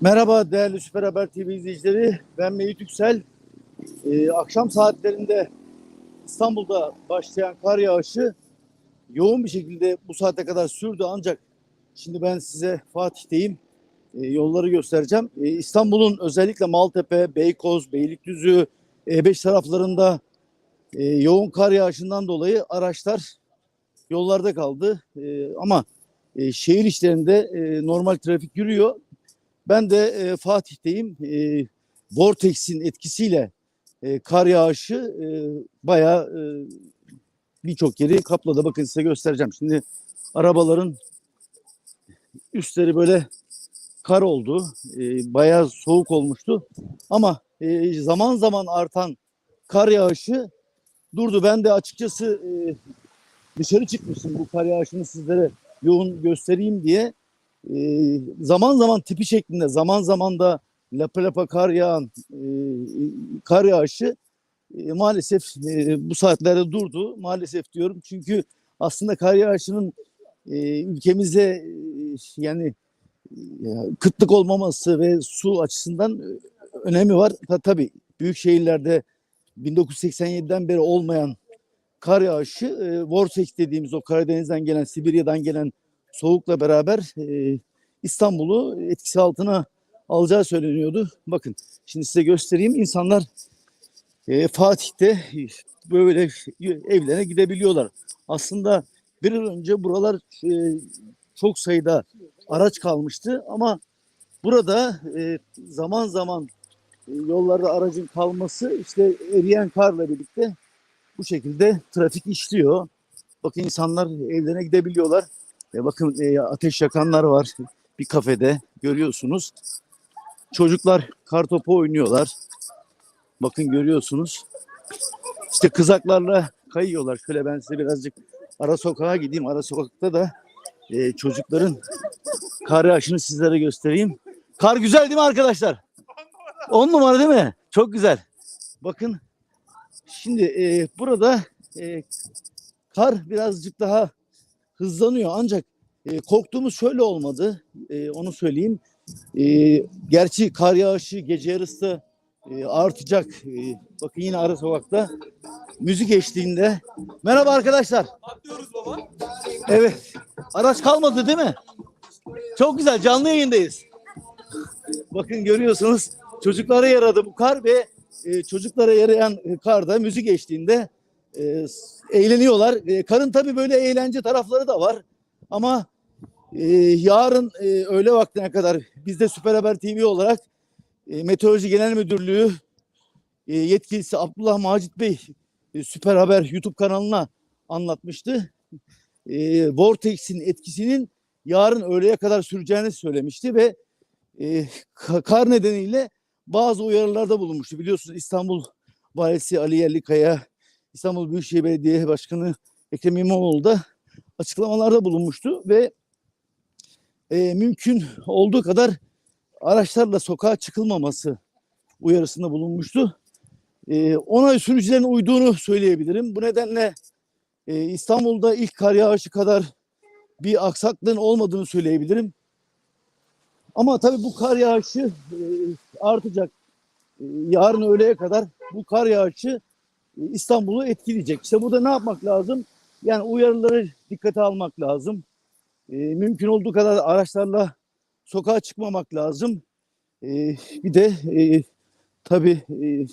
Merhaba değerli Süper Haber TV izleyicileri. Ben Mehmet Yüksel. Ee, akşam saatlerinde İstanbul'da başlayan kar yağışı yoğun bir şekilde bu saate kadar sürdü ancak şimdi ben size Fatih'teyim. Ee, yolları göstereceğim. Ee, İstanbul'un özellikle Maltepe, Beykoz, Beylikdüzü, E5 taraflarında e, yoğun kar yağışından dolayı araçlar yollarda kaldı. Ee, ama e, şehir içlerinde e, normal trafik yürüyor. Ben de e, Fatih'teyim. E, Vortex'in etkisiyle e, kar yağışı e, bayağı e, birçok yeri kapladı. Bakın size göstereceğim. Şimdi arabaların üstleri böyle kar oldu. E, bayağı soğuk olmuştu. Ama e, zaman zaman artan kar yağışı durdu. Ben de açıkçası e, dışarı çıkmıştım bu kar yağışını sizlere yoğun göstereyim diye. Ee, zaman zaman tipi şeklinde zaman zaman da lapa lapa kar yağan e, kar yağışı e, maalesef e, bu saatlerde durdu. Maalesef diyorum çünkü aslında kar yağışının e, ülkemize e, yani e, kıtlık olmaması ve su açısından e, önemi var. Ta, tabii büyük şehirlerde 1987'den beri olmayan kar yağışı e, Vortex dediğimiz o Karadeniz'den gelen Sibirya'dan gelen soğukla beraber e, İstanbul'u etkisi altına alacağı söyleniyordu. Bakın şimdi size göstereyim. İnsanlar e, Fatih'te böyle evlerine gidebiliyorlar. Aslında bir yıl önce buralar e, çok sayıda araç kalmıştı ama burada e, zaman zaman e, yollarda aracın kalması işte eriyen karla birlikte bu şekilde trafik işliyor. Bakın insanlar evlerine gidebiliyorlar. E bakın e, ateş yakanlar var bir kafede görüyorsunuz. Çocuklar kartopu oynuyorlar. Bakın görüyorsunuz. İşte kızaklarla kayıyorlar. Şöyle ben size birazcık ara sokağa gideyim. Ara sokakta da e, çocukların kar yağışını sizlere göstereyim. Kar güzel değil mi arkadaşlar? On numara değil mi? Çok güzel. Bakın şimdi e, burada e, kar birazcık daha hızlanıyor ancak e, korktuğumuz şöyle olmadı. E, onu söyleyeyim. E, gerçi kar yağışı gece yarısı e, artacak. E, bakın yine ara sokakta müzik eşliğinde. Merhaba arkadaşlar. Atlıyoruz baba. Evet. Araç kalmadı değil mi? Çok güzel. Canlı yayındayız. Bakın görüyorsunuz. Çocuklara yaradı bu kar ve e, çocuklara yarayan e, karda müzik eşliğinde e, eğleniyorlar. E, karın tabii böyle eğlence tarafları da var. Ama e, yarın öğle vaktine kadar biz de Süper Haber TV olarak Meteoroloji Genel Müdürlüğü yetkilisi Abdullah Macit Bey Süper Haber YouTube kanalına anlatmıştı. Vortex'in etkisinin yarın öğleye kadar süreceğini söylemişti ve ka- kar nedeniyle bazı uyarılarda bulunmuştu. Biliyorsunuz İstanbul Valisi Ali Yerlikaya, İstanbul Büyükşehir Belediye Başkanı Ekrem İmamoğlu da açıklamalarda bulunmuştu ve e, mümkün olduğu kadar araçlarla sokağa çıkılmaması uyarısında bulunmuştu. E, ona sürücülerin uyduğunu söyleyebilirim. Bu nedenle e, İstanbul'da ilk kar yağışı kadar bir aksaklığın olmadığını söyleyebilirim. Ama tabii bu kar yağışı e, artacak. E, yarın öğleye kadar bu kar yağışı İstanbul'u etkileyecek. İşte burada ne yapmak lazım? Yani uyarıları dikkate almak lazım. E, mümkün olduğu kadar araçlarla sokağa çıkmamak lazım. E, bir de e, tabii e,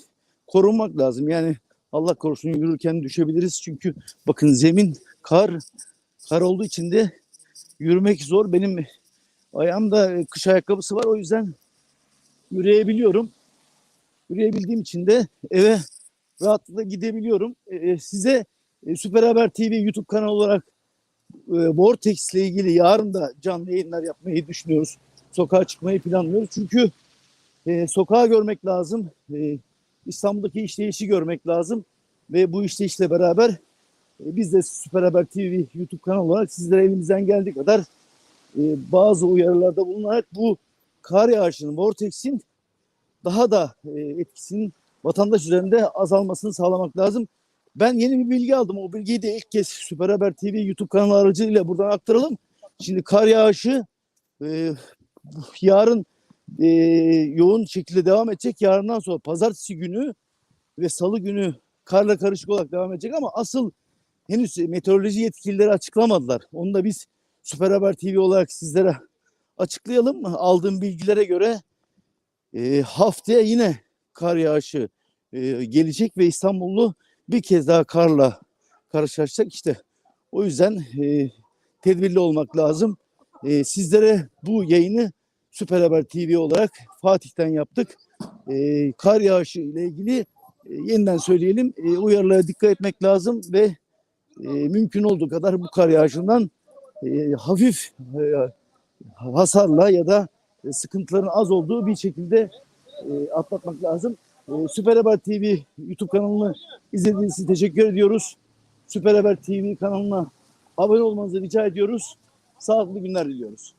korunmak lazım. Yani Allah korusun yürürken düşebiliriz. Çünkü bakın zemin kar, kar olduğu için de yürümek zor. Benim ayağımda e, kış ayakkabısı var. O yüzden yürüyebiliyorum. Yürüyebildiğim için de eve rahatlıkla gidebiliyorum. E, size e, Süper Haber TV YouTube kanalı olarak e, Vortex ile ilgili yarın da canlı yayınlar yapmayı düşünüyoruz. Sokağa çıkmayı planlıyoruz. Çünkü e, sokağı görmek lazım. E, İstanbul'daki işleyişi görmek lazım. Ve bu işleyişle beraber e, biz de Süper Haber TV YouTube kanalı olarak sizlere elimizden geldiği kadar e, bazı uyarılarda bulunarak bu kar yağışının, Vortex'in daha da e, etkisinin vatandaş üzerinde azalmasını sağlamak lazım. Ben yeni bir bilgi aldım. O bilgiyi de ilk kez Süper Haber TV YouTube kanalı aracılığıyla buradan aktaralım. Şimdi kar yağışı e, yarın e, yoğun şekilde devam edecek. Yarından sonra pazartesi günü ve salı günü karla karışık olarak devam edecek ama asıl henüz meteoroloji yetkilileri açıklamadılar. Onu da biz Süper Haber TV olarak sizlere açıklayalım. Aldığım bilgilere göre e, haftaya yine kar yağışı e, gelecek ve İstanbullu bir kez daha karla karşılaşacak. İşte o yüzden e, tedbirli olmak lazım. E, sizlere bu yayını Süper Haber TV olarak Fatih'ten yaptık. E, kar yağışı ile ilgili e, yeniden söyleyelim. E, uyarılara dikkat etmek lazım ve e, mümkün olduğu kadar bu kar yağışından e, hafif e, hasarla ya da e, sıkıntıların az olduğu bir şekilde e, atlatmak lazım. E, Süper Haber TV YouTube kanalını izlediğiniz için teşekkür ediyoruz. Süper Haber TV kanalına abone olmanızı rica ediyoruz. Sağlıklı günler diliyoruz.